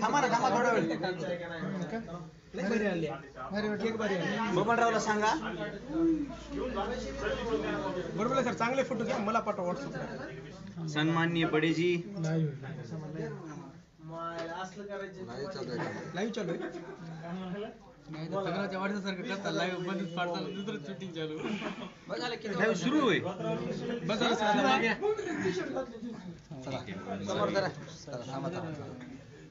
थांबा ना थांबा थोडा वेळ बबनरावला सांगा. बरोबर आहे सर. चांगले फोटो घ्या. मला पाठवा व्हॉट्सअपला सन्माननीय बडेजी. लाईव्ह चालू आहे सगळ्याच्या वाढीसारखं करता लाईव्ह बंदच पाडता दुसरं शूटिंग चालू. Live सुरू होय. बस झालं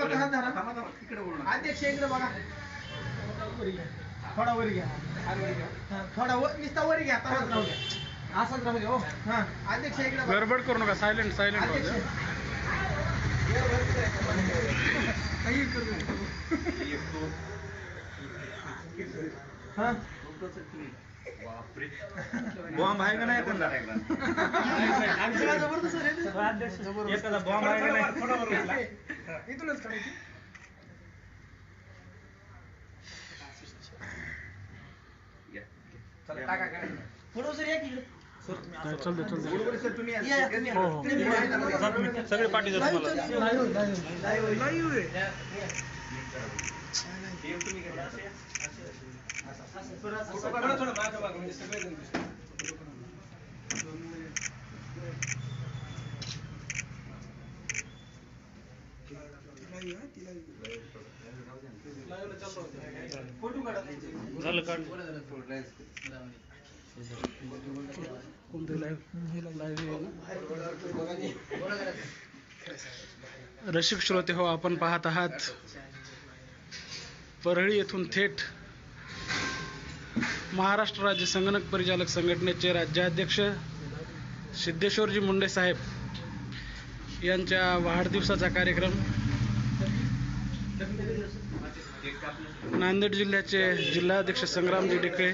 बोलू नका. अध्यक्ष इकडे बघा. थोडा वर घ्या. हा, थोडा वर नुसता वर घ्या तसाच राहू द्या असाच राहू द्या हो हा अध्यक्ष इकडे बघा. गडबड करू नका सायलेंट सायलेंट काही करू. हा बॉम्ब आहे का नाही. एखादा बॉम्ब आहे का नाही? थोडा वर घ्या. इथूनच. सगळे पाठी Live थोडं थोडं मागं मागं म्हणजे सगळेजण फोटो काढा झालं काढ रसिक श्रोते हो आपण पाहत आहात परळी येथून थेट महाराष्ट्र राज्य संगणक परिचालक संघटनेचे राज्याध्यक्ष सिद्धेश्वरजी मुंडे साहेब यांच्या वाढदिवसाचा कार्यक्रम नांदेड जिल्ह्याचे जिल्हाध्यक्ष संग्रामजी डिकळे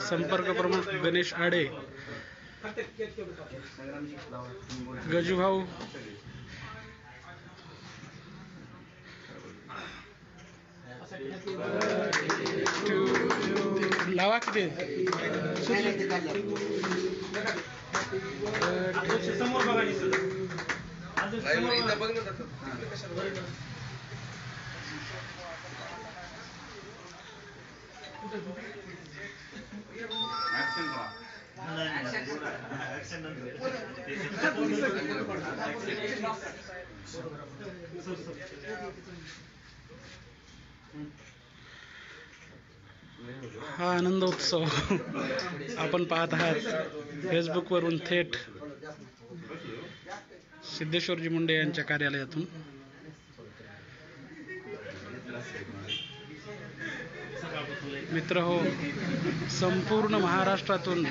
संपर्क प्रमुख गणेश आडे गजूभाऊ केक तेवढं कापा. गजूभाऊ लावा किती समोर बघा दिसतं. अजून समोर बघा. ऍक्शन करा हा आनंद उत्सव आपण पाहत आहात फेसबुकवरून थेट सिद्धेश्वरजी मुंडे यांच्या कार्यालयातून. मित्र हो संपूर्ण महाराष्ट्रातून